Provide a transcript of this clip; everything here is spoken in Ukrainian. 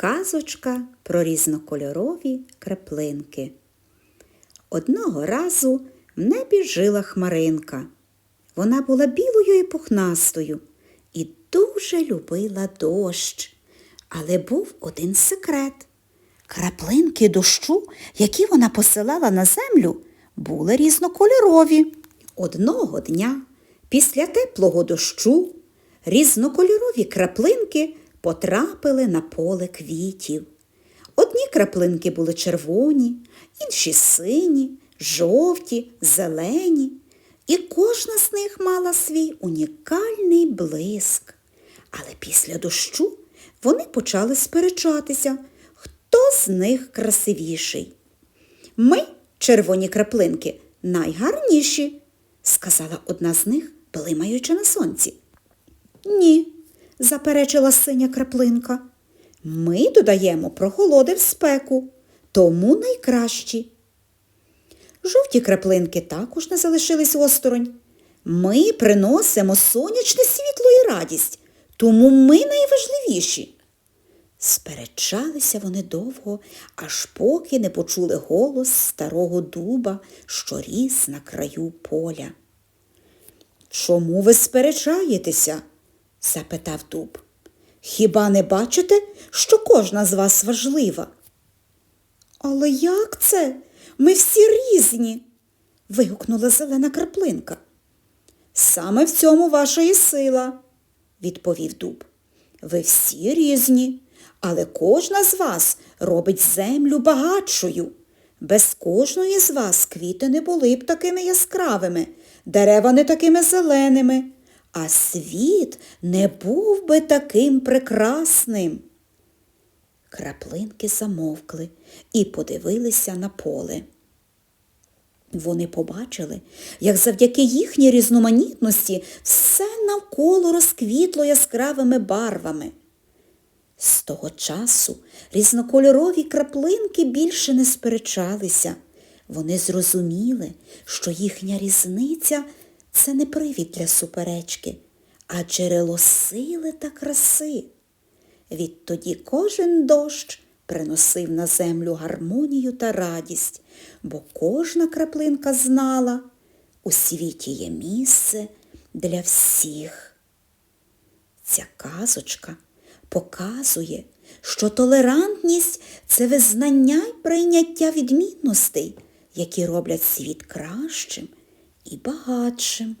Казочка про різнокольорові краплинки. Одного разу в небі жила хмаринка. Вона була білою і пухнастою і дуже любила дощ. Але був один секрет. Краплинки дощу, які вона посилала на землю, були різнокольорові. Одного дня, після теплого дощу, різнокольорові краплинки потрапили на поле квітів. Одні краплинки були червоні, інші сині, жовті, зелені, і кожна з них мала свій унікальний блиск. Але після дощу вони почали сперечатися, хто з них красивіший. Ми, червоні краплинки, найгарніші, сказала одна з них, блимаючи на сонці. Ні, заперечила синя краплинка. Ми додаємо прохолоди в спеку, тому найкращі. Жовті краплинки також не залишились осторонь. Ми приносимо сонячне світло і радість, тому ми найважливіші. Сперечалися вони довго, аж поки не почули голос старого дуба, що ріс на краю поля. Чому ви сперечаєтеся? Запитав дуб. Хіба не бачите, що кожна з вас важлива? Але як це? Ми всі різні. вигукнула зелена краплинка. Саме в цьому ваша і сила, відповів дуб. Ви всі різні, але кожна з вас робить землю багатшою. Без кожної з вас квіти не були б такими яскравими, дерева не такими зеленими, а світ не був би таким прекрасним. Краплинки замовкли і подивилися на поле. Вони побачили, як завдяки їхній різноманітності все навколо розквітло яскравими барвами. З того часу різнокольорові краплинки більше не сперечалися. Вони зрозуміли, що їхня різниця це не привід для суперечки, а джерело сили та краси. Відтоді кожен дощ приносив на землю гармонію та радість, бо кожна краплинка знала, у світі є місце для всіх. Ця казочка показує, що толерантність це визнання й прийняття відмінностей, які роблять світ кращим і багатшим.